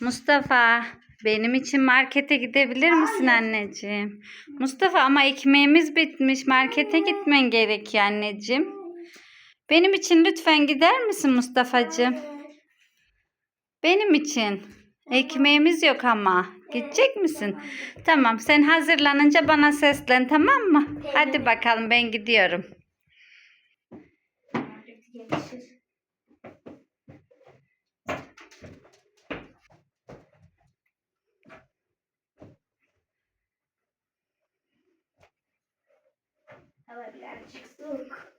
Mustafa, benim için markete gidebilir misin anneciğim? Mustafa ama ekmeğimiz bitmiş. Markete gitmen gerekiyor anneciğim. Benim için lütfen gider misin Mustafa'cığım? Benim için. Ekmeğimiz yok ama. Gidecek misin? Tamam, sen hazırlanınca bana seslen tamam mı? Hadi bakalım ben gidiyorum. Gelişir. Birazcık soğuk.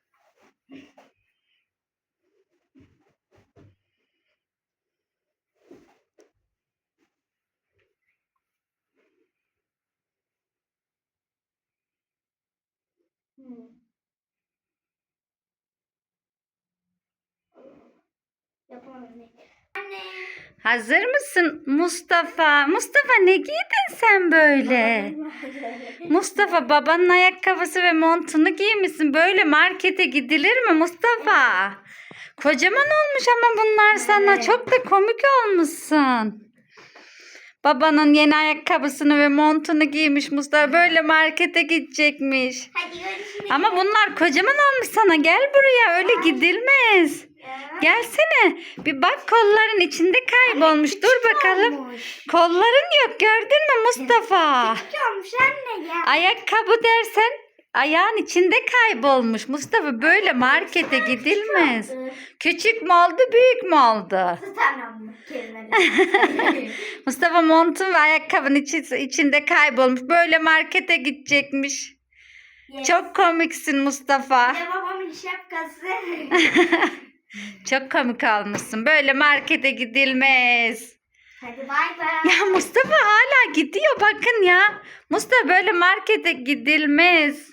Hmm. Yapamadım. Anne. Hazır mısın Mustafa? Mustafa ne giydin sen böyle? Mustafa babanın ayakkabısı ve montunu giymişsin. Böyle markete gidilir mi Mustafa? Kocaman olmuş ama bunlar sana. Çok da komik olmuşsun. Babanın yeni ayakkabısını ve montunu giymiş Mustafa. Böyle markete gidecekmiş. Hadi görüşürüz. Ama bunlar kocaman olmuş sana. Gel buraya. Öyle gidilmez. Gelsene. Bir bak kolların içinde kaybolmuş. Dur Küçük bakalım. olmuş. Kolların yok. Gördün mü Mustafa? Küçük olmuş anne ya. Ayakkabı dersen ayağın içinde kaybolmuş. Mustafa böyle markete gidilmez. oldu. Küçük mü oldu, büyük mü oldu? Mustafa montun ve ayakkabının içi- içinde kaybolmuş. Böyle markete gidecekmiş. Yes. Çok komiksin Mustafa. De babamın şapkası. Çok komik olmuşsun. Böyle markete gidilmez. Hadi bay bay. Ya Mustafa hala gidiyor bakın ya. Mustafa böyle markete gidilmez.